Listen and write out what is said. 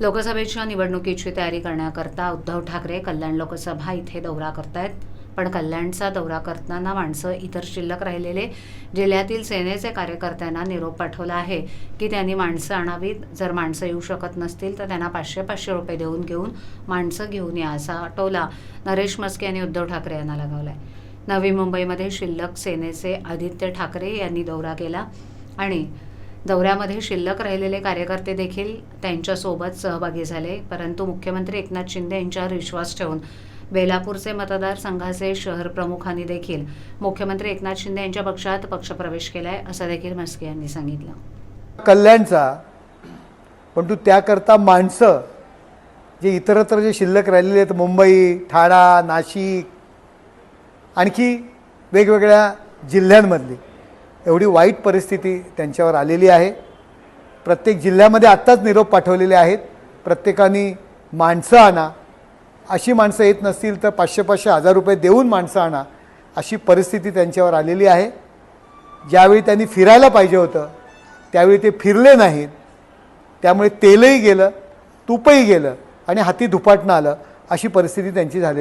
लोकसभेच्या निवडणुकीची तयारी करण्याकरता उद्धव ठाकरे कल्याण लोकसभा इथे दौरा करतायत. पण कल्याणचा दौरा करताना माणसं इतर शिल्लक राहिलेले. जिल्ह्यातील सेनेचे कार्यकर्त्यांना निरोप पाठवला आहे की त्यांनी माणसं आणावीत. जर माणसं येऊ शकत नसतील तर त्यांना पाचशे पाचशे रुपये देऊन घेऊन माणसं घेऊन या असा टोला नरेश मस्के यांनी उद्धव ठाकरे यांना लगावला आहे नवी मुंबईमध्ये शिल्लक सेनेचे आदित्य ठाकरे यांनी दौरा केला आणि दौऱ्यामध्ये शिल्लक राहिलेले कार्यकर्ते देखील त्यांच्यासोबत सहभागी झाले परंतु मुख्यमंत्री एकनाथ शिंदे यांच्यावर विश्वास ठेवून बेलापूरचे मतदारसंघाचे शहर प्रमुखांनी देखील मुख्यमंत्री एकनाथ शिंदे यांच्या पक्षात पक्षप्रवेश केलाय असं देखील म्हस्के यांनी सांगितलं. कल्याणचा परंतु त्याकरता माणसं जे इतरत्र जे शिल्लक राहिलेले आहेत मुंबई ठाणा नाशिक आणखी वेगवेगळ्या जिल्ह्यांमधली एवढी वाईट परिस्थिती त्यांच्यावर आलेली आहे. प्रत्येक जिल्ह्यामध्ये आत्ताच निरोप पाठवलेले आहेत. प्रत्येकाने माणसं आणा. अशी माणसं येत नसतील तर पाचशे पाचशे हजार रुपये देऊन माणसं आणा. अशी परिस्थिती त्यांच्यावर आलेली आहे. ज्यावेळी त्यांनी फिरायला पाहिजे होतं त्यावेळी ते फिरले नाहीत. त्यामुळे तेलही गेलं तूपही गेलं आणि हाती धुपाटणं आलं. अशी परिस्थिती त्यांची झालेली